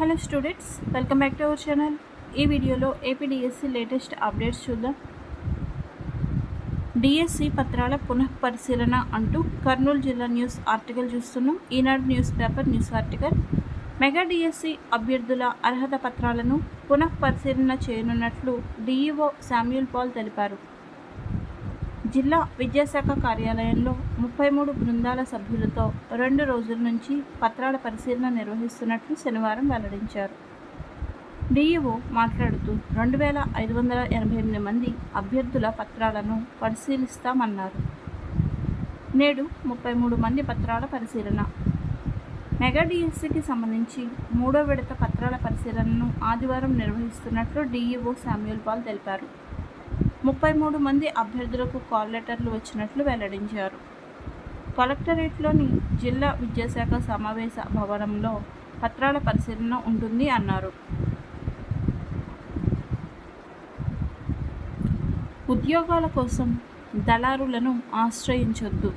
Hello students welcome back to our channel. ఈ వీడియోలో APDSC latest updates చూద్దాం. DSC పత్రాల పునఃపరిశీలన అంటూ కర్నూలు జిల్లా న్యూస్ ఆర్టికల్ చూస్తున్నాం. Eenadu news paper news article. Mega DSC అభ్యర్థుల అర్హత పత్రాలను పునఃపరిశీలన చేయనున్నట్లు డిఈఓ శామ్యూల్ పాల్ తెలిపారు. జిల్లా విద్యాశాఖ కార్యాలయంలో ముప్పై మూడు బృందాల సభ్యులతో రెండు రోజుల నుంచి పత్రాల పరిశీలన నిర్వహిస్తున్నట్లు శనివారం వెల్లడించారు. డిఈఓ మాట్లాడుతూ రెండు వేల ఐదు వందల ఎనభై ఎనిమిది మంది అభ్యర్థుల పత్రాలను పరిశీలిస్తామన్నారు. నేడు ముప్పై మూడు మంది పత్రాల పరిశీలన. మెగా డిఎస్సికి సంబంధించి మూడో విడత పత్రాల పరిశీలనను ఆదివారం నిర్వహిస్తున్నట్లు డిఈఓ శామ్యూల్ పాల్ తెలిపారు. ముప్పై మూడు మంది అభ్యర్థులకు కాల్ లెటర్లు వచ్చినట్లు వెల్లడించారు. కలెక్టరేట్లోని జిల్లా విద్యాశాఖ సమావేశ భవనంలో పత్రాల పరిశీలన ఉంటుంది అన్నారు. ఉద్యోగాల కోసం దళారులను ఆశ్రయించొద్దు.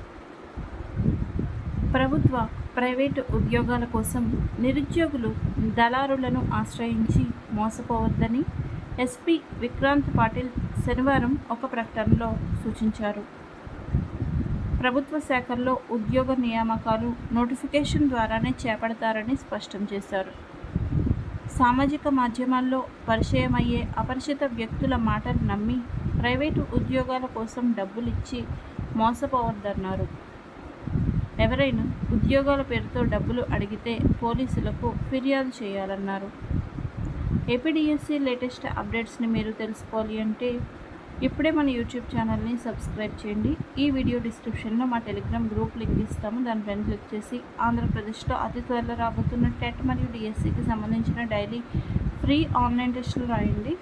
ప్రభుత్వ ప్రైవేటు ఉద్యోగాల కోసం నిరుద్యోగులు దళారులను ఆశ్రయించి మోసపోవద్దని ఎస్పీ విక్రాంత్ పాటిల్ శనివారం ఒక ప్రకటనలో సూచించారు. ప్రభుత్వ శాఖల్లో ఉద్యోగ నియామకాలు నోటిఫికేషన్ ద్వారానే చేపడతారని స్పష్టం చేశారు. సామాజిక మాధ్యమాల్లో పరిచయమయ్యే అపరిచిత వ్యక్తుల మాటలు నమ్మి ప్రైవేటు ఉద్యోగాల కోసం డబ్బులు ఇచ్చి మోసపోవద్దన్నారు. ఎవరైనా ఉద్యోగాల పేరుతో డబ్బులు అడిగితే పోలీసులకు ఫిర్యాదు చేయాలన్నారు. ఏపీడిఎస్సి లేటెస్ట్ అప్డేట్స్ని మీరు తెలుసుకోవాలి అంటే ఇప్పుడే మన యూట్యూబ్ ఛానల్ని సబ్స్క్రైబ్ చేయండి. ఈ వీడియో డిస్క్రిప్షన్లో మా టెలిగ్రామ్ గ్రూప్ లింక్ ఇస్తాము. దానిపైన క్లిక్ చేసి ఆంధ్రప్రదేశ్లో అతి త్వరలో రాబోతున్న టెట్ మరియు డిఎస్సికి సంబంధించిన డైలీ ఫ్రీ ఆన్లైన్ టెస్టులు రాయండి.